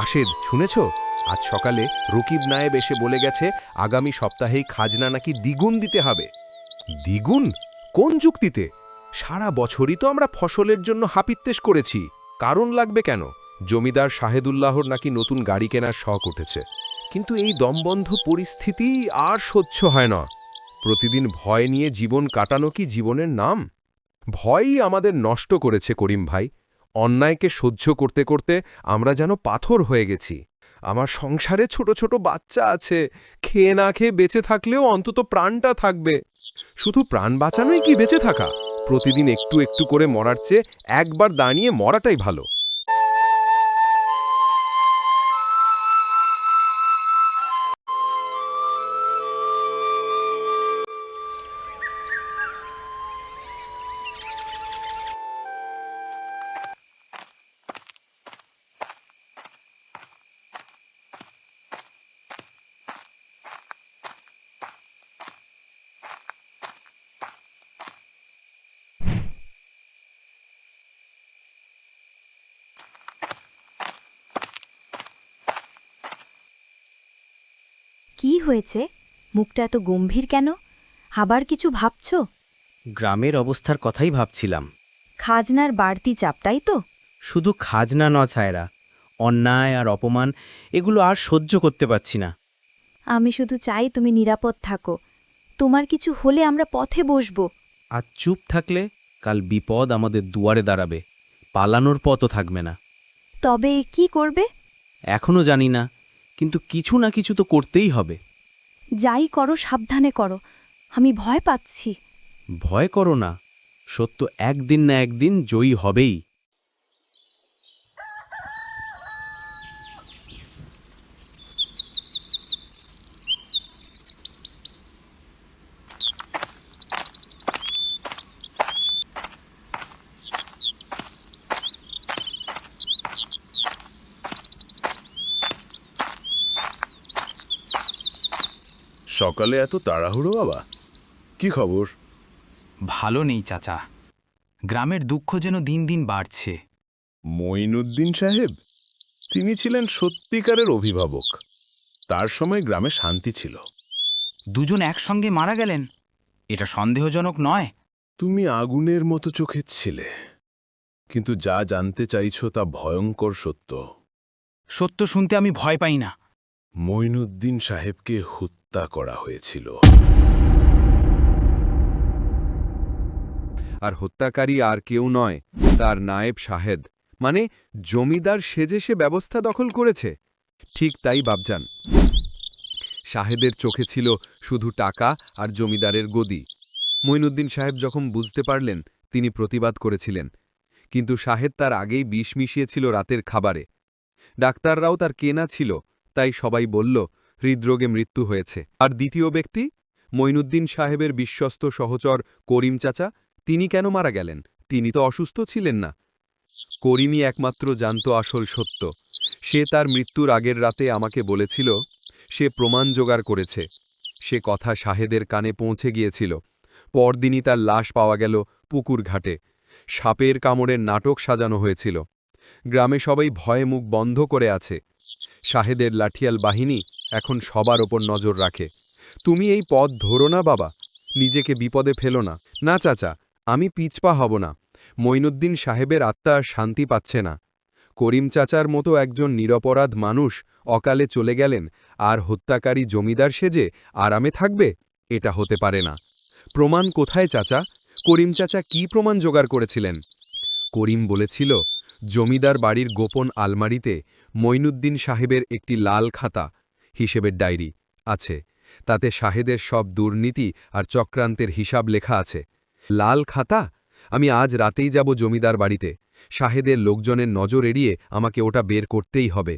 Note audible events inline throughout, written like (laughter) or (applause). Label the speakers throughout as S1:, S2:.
S1: রাশেদ, শুনেছ? আজ সকালে রকিব নায়েব এসে বলে গেছে, আগামী সপ্তাহেই খাজনা নাকি দ্বিগুণ দিতে হবে। দ্বিগুণ? কোন যুক্তিতে? সারা বছরই তো আমরা ফসলের জন্য হাপিত্তেশ করেছি। কারণ লাগবে কেন? জমিদার শাহেদুল্লাহর নাকি নতুন গাড়ি কেনার শখ উঠেছে। কিন্তু এই দমবন্ধ পরিস্থিতি আর সহ্য হয় না। প্রতিদিন ভয় নিয়ে জীবন কাটানো কি জীবনের নাম? ভয়ই আমাদের নষ্ট করেছে করিম ভাই। অন্যায়কে সহ্য করতে করতে আমরা যেন পাথর হয়ে গেছি। আমার সংসারে ছোট ছোট বাচ্চা আছে। খেয়ে না খেয়ে বেঁচে থাকলেও অন্তত প্রাণটা থাকবে। শুধু প্রাণ বাঁচানোই কি বেঁচে থাকা? প্রতিদিন একটু একটু করে মরার চেয়ে একবার দাঁড়িয়ে মরাটাই ভালো।
S2: হয়েছে? মুখটা এত গম্ভীর কেন? আবার কিছু ভাবছ?
S3: গ্রামের অবস্থার কথাই ভাবছিলাম।
S2: খাজনার বাড়তি চাপটাই তো?
S3: শুধু খাজনা ন ছায়রা। অন্যায় আর অপমান এগুলো আর সহ্য করতে পারছি না।
S2: আমি শুধু চাই তুমি নিরাপদ থাকো। তোমার কিছু হলে আমরা পথে বসবো।
S3: আর চুপ থাকলে কাল বিপদ আমাদের দুয়ারে দাঁড়াবে। পালানোর পথও থাকবে না।
S2: তবে কি করবে?
S3: এখনও জানি না কিন্তু কিছু না কিছু তো করতেই হবে।
S2: যাই করো, সাবধানে করো। আমি ভয় পাচ্ছি।
S3: ভয় করো না। সত্য একদিন না একদিন জয়ী হবেই।
S4: সকালে এত তাড়াহুড়ো বাবা? কি খবর?
S5: ভালো নেই চাচা। গ্রামের দুঃখ যেন দিন দিন বাড়ছে।
S4: মঈনুদ্দিন সাহেব? তিনি ছিলেন সত্যিকারের অভিভাবক। তার সময় গ্রামে শান্তি ছিল।
S5: দুজন একসঙ্গে মারা গেলেন? এটা সন্দেহজনক নয়।
S4: তুমি আগুনের মতো চোখে ছিলে। কিন্তু যা জানতে চাইছ তা ভয়ঙ্কর সত্য।
S5: সত্য শুনতে আমি ভয় পাই না।
S4: মঈনুদ্দিন সাহেবকে হত্যা করা হয়েছিল।
S1: আর হত্যাকারী আর কেউ নয়, তার নায়েব শাহেদ। মানে জমিদার সেজে সে ব্যবস্থা দখল করেছে। ঠিক তাই বাবজান শাহেদের চোখে ছিল শুধু টাকা আর জমিদারের গদি। মইনুদ্দিন সাহেব যখন বুঝতে পারলেন, তিনি প্রতিবাদ করেছিলেন। কিন্তু শাহেদ তার আগেই বিষ মিশিয়েছিল রাতের খাবারে। ডাক্তাররাও তার কেনা ছিল, তাই সবাই বলল হৃদরোগে মৃত্যু হয়েছে। আর দ্বিতীয় ব্যক্তি, মঈনুদ্দিন সাহেবের বিশ্বস্ত সহচর করিম চাচা, তিনি কেন মারা গেলেন? তিনি তো অসুস্থ ছিলেন না। করিমই একমাত্র জানত আসল সত্য। সে তার মৃত্যুর আগের রাতে আমাকে বলেছিল, সে প্রমাণ জোগাড় করেছে। সে কথা শাহেদের কানে পৌঁছে গিয়েছিল। পরদিনই তার লাশ পাওয়া গেল পুকুর ঘাটে। সাপের কামড়ের নাটক সাজানো হয়েছিল। গ্রামে সবাই ভয়ে মুখ বন্ধ করে আছে। শাহেদের লাঠিয়াল বাহিনী এখন সবার ওপর নজর রাখে। তুমি এই পথ ধরো না, বাবা। নিজেকে বিপদে ফেলো না। না, চাচা, আমি পিছপা হব না। মঈনুদ্দিন সাহেবের আত্মা শান্তি পাচ্ছে না। করিম চাচার মতো একজন নিরপরাধ মানুষ অকালে চলে গেলেন আর হত্যাকারী জমিদার সেজে আরামে থাকবে, এটা হতে পারে না। প্রমাণ কোথায়, চাচা? করিম চাচা কি প্রমাণ জোগাড় করেছিলেন? করিম বলেছিল, জমিদার বাড়ির গোপন আলমারিতে মঈনুদ্দিন সাহেবের একটি লাল খাতা হিসেবের ডায়েরি আছে। তাতে শাহেদের সব দুর্নীতি আর চক্রান্তের হিসাব লেখা আছে। লাল খাতা? আমি আজ রাতেই যাব জমিদার বাড়িতে। শাহেদের লোকজনের নজর এড়িয়ে আমাকে ওটা বের করতেই হবে।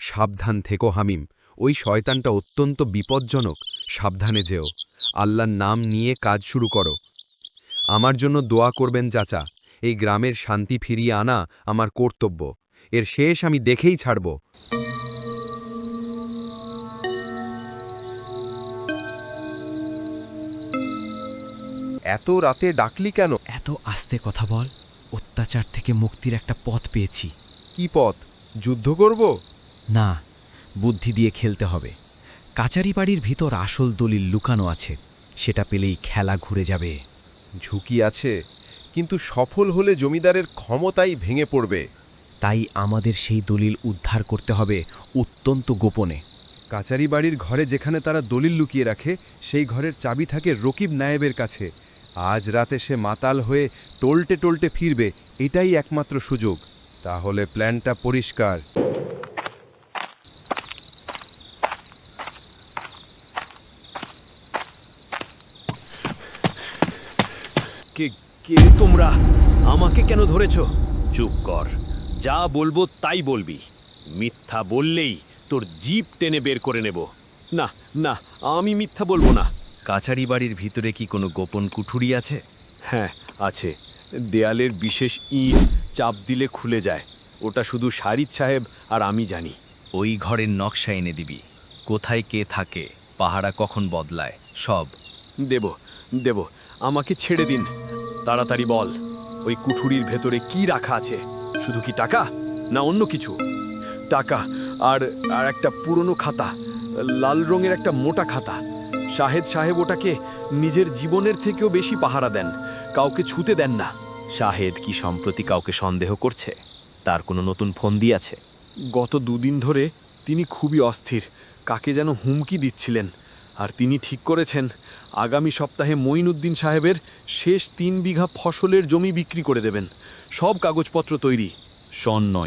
S1: সাবধান থেকো হামিম। ওই শয়তানটা অত্যন্ত বিপজ্জনক। সাবধানে যেও। আল্লাহর নাম নিয়ে কাজ শুরু করো। আমার জন্য দোয়া করবেন চাচা। এই গ্রামের শান্তি ফিরিয়ে আনা আমার কর্তব্য। এর শেষ আমি দেখেই ছাড়ব। এত রাতে ডাকলি কেন?
S6: এত আস্তে কথা বল। অত্যাচার থেকে মুক্তির একটা পথ পেয়েছি।
S1: কি পথ? যুদ্ধ করব?
S3: না বুদ্ধি দিয়ে খেলতে হবে। কাচারি বাড়ির ভিতর আসল দলিল লুকানো আছে। সেটা পেলেই খেলা ঘুরে যাবে।
S1: ঝুঁকি আছে কিন্তু সফল হলে জমিদারের ক্ষমতাই ভেঙে পড়বে।
S3: তাই আমাদের সেই দলিল উদ্ধার করতে হবে অত্যন্ত গোপনে।
S1: কাচারি বাড়ির ঘরে যেখানে তারা দলিল লুকিয়ে রাখে সেই ঘরের চাবি থাকে রকিব নায়েবের কাছে। আজ রাতে সে মাতাল হয়ে টলটে টলটে ফিরবে, এটাই একমাত্র সুযোগ। তাহলে প্ল্যানটা পরিষ্কার।
S7: কে কে তোমরা? আমাকে কেন ধরেছ? চুপ কর। যা বলব তাই বলবি। মিথ্যা বললেই তোর জিপ টেনে বের করে নেব। না না, আমি মিথ্যা বলব না।
S3: কাচারি বাড়ির ভিতরে কি কোনো গোপন কুঠুরি আছে?
S7: হ্যাঁ আছে। দেয়ালের বিশেষ ইট চাপ দিলে খুলে যায়। ওটা শুধু শারিদ সাহেব আর আমি জানি।
S3: ওই ঘরের নকশা এনে দিবি। কোথায় কে থাকে পাহারা কখন বদলায় সব।
S7: দেব দেব আমাকে ছেড়ে দিন। তাড়াতাড়ি বল ওই কুঠুরির ভেতরে কি রাখা আছে? শুধু কি টাকা না অন্য কিছু? টাকা আর আর একটা পুরনো খাতা লাল রঙের একটা মোটা খাতা। শাহেদ সাহেব ওটাকে নিজের জীবনের থেকেও বেশি পাহারা দেন। কাউকে ছুতে দেন না।
S8: শাহেদ কি সম্প্রতি কাউকে সন্দেহ করছে? তার কোনো নতুন ফন্দি আছে?
S7: গত দুদিন ধরে তিনি খুবই অস্থির। কাকে যেন হুমকি দিচ্ছিলেন। আর তিনি ঠিক করেছেন, আগামী সপ্তাহে মঈনুদ্দিন সাহেবের শেষ তিন বিঘা ফসলের জমি বিক্রি করে দেবেন। সব কাগজপত্র তৈরি।
S8: শোন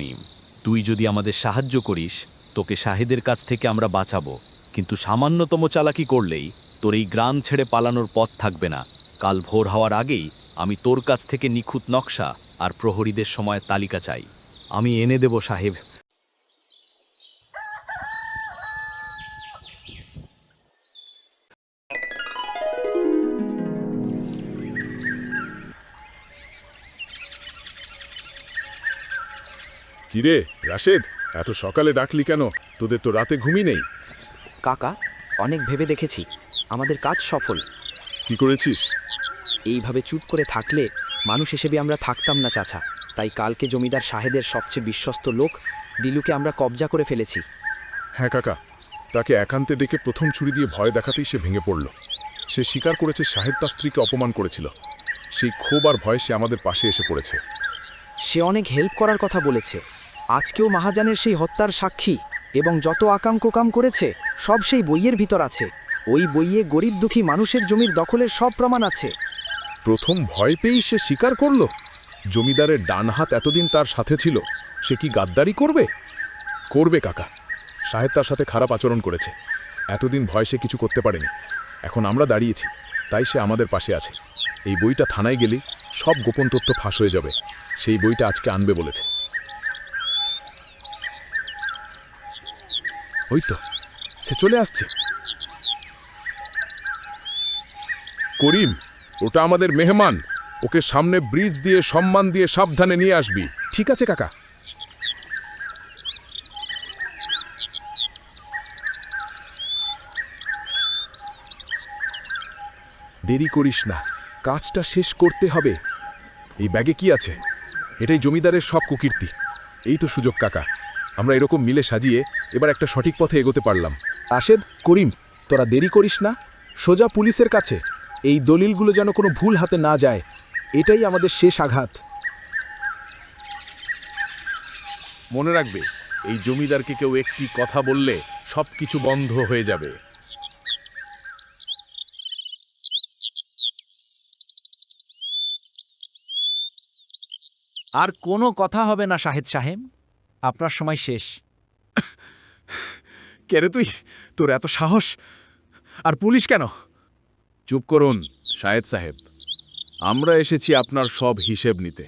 S8: তুই যদি আমাদের সাহায্য করিস, তোকে শাহেদের কাছ থেকে আমরা বাঁচাবো। কিন্তু সামান্যতম চালাকি করলেই তোর এই গ্রাম ছেড়ে পালানোর পথ থাকবে না। কাল ভোর হওয়ার আগেই আমি তোর কাছ থেকে নিখুঁত নকশা আর প্রহরীদের সময় তালিকা চাই। আমি এনে দেব, সাহেব।
S9: কিরে, রাশেদ, এত সকালে ডাকলি কেন? তোদের তো রাতে ঘুমই নেই।
S6: কাকা অনেক ভেবে দেখেছি আমাদের কাজ সফল।
S9: কি করেছিস?
S6: এইভাবে চুপ করে থাকলে মানুষ হিসেবে আমরা থাকতাম না চাচা। তাই কালকে জমিদার সাহেদের সবচেয়ে বিশ্বস্ত লোক দিলুকে আমরা কবজা করে ফেলেছি।
S9: হ্যাঁ কাকা। তাকে একান্তে ডেকে প্রথম ছুরি দিয়ে ভয় দেখাতেই সে ভেঙে পড়ল। সে স্বীকার করেছে সাহেব তার স্ত্রীকে অপমান করেছিল। সেই ক্ষোভ আর ভয় সে আমাদের পাশে এসে পড়েছে।
S6: সে অনেক হেল্প করার কথা বলেছে। আজকেও মাহাজানের সেই হত্যার সাক্ষী। এবং যত আকাম কোকাম করেছে, সব সেই বইয়ের ভিতর আছে। ওই বইয়ে গরিব দুঃখী মানুষের জমির দখলের সব প্রমাণ আছে।
S9: প্রথম ভয় পেয়েই সে স্বীকার করল। জমিদারের ডান হাত এতদিন তার সাথে ছিল, সে কি গাদ্দারি করবে? করবে কাকা। সাহেব তার সাথে খারাপ আচরণ করেছে। এতদিন ভয় সে কিছু করতে পারেনি। এখন আমরা দাঁড়িয়েছি, তাই সে আমাদের পাশে আছে। এই বইটা থানায় গেলে সব গোপন তথ্য ফাঁস হয়ে যাবে। সেই বইটা আজকে আনবে বলেছে। ওই তো সে চলে আসছে। করিম, ওটা আমাদের মেহমান। ওকে সামনে ব্রিজ দিয়ে, সম্মান দিয়ে সাবধানে নিয়ে আসবি। ঠিক আছে, কাকা। দেরি করিস না, কাজটা শেষ করতে হবে। এই ব্যাগে কি আছে? এটাই জমিদারের সব কুকীর্তি। এই তো সুযোগ, কাকা। আমরা এরকম মিলে সাজিয়ে এবার একটা সঠিক পথে এগোতে পারলাম। আশেদ করিম তোরা দেরি করিস না। সোজা পুলিশের কাছে। এই দলিলগুলো যেন কোনো ভুল হাতে না যায়। এটাই আমাদের শেষ আঘাত। মনে রাখবে এই জমিদারকে কেউ একটি কথা বললে সব কিছু বন্ধ হয়ে যাবে।
S10: আর কোনো কথা হবে না শাহেদ সাহেব। আপনার সময় শেষ। (coughs)
S9: কে রে তুই? তোর এত সাহস? আর পুলিশ কেন? চুপ করুন শাহেদ সাহেব। আমরা এসেছি আপনার সব হিসেব নিতে।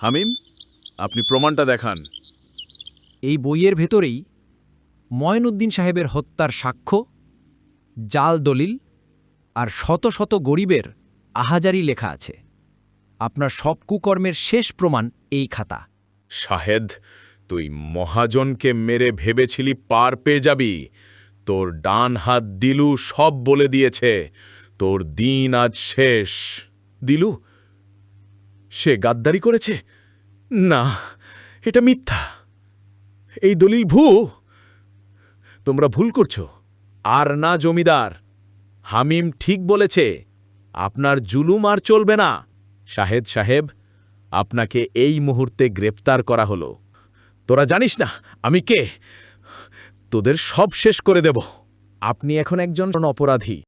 S9: হামিম আপনি প্রমাণটা দেখান।
S10: এই বইয়ের ভেতরেই ময়নুদ্দিন সাহেবের হত্যার সাক্ষ্য জাল দলিল আর শত শত গরিবের আহাজারি লেখা আছে। আপনার সব কুকর্মের শেষ প্রমাণ এই খাতা।
S9: শাহেদ তুই মহাজনকে মেরে ভেবেছিলি পার পেয়ে যাবি। তোর ডান হাত দিলু সব বলে দিয়েছে। তোর দিন আজ শেষ। দিলু, সে গাদ্দারি করেছে? না, এটা মিথ্যা।
S11: এই দলিল ভু? তোমরা ভুল করছ। আর না, জমিদার। হামিম ঠিক বলেছে, আপনার জুলুম আর চলবে না। শাহেদ সাহেব, আপনাকে এই মুহূর্তে গ্রেপ্তার করা হলো। তোরা জানিস না আমি কে? তোদের সব শেষ করে দেব। আপনি এখন একজন অপরাধী।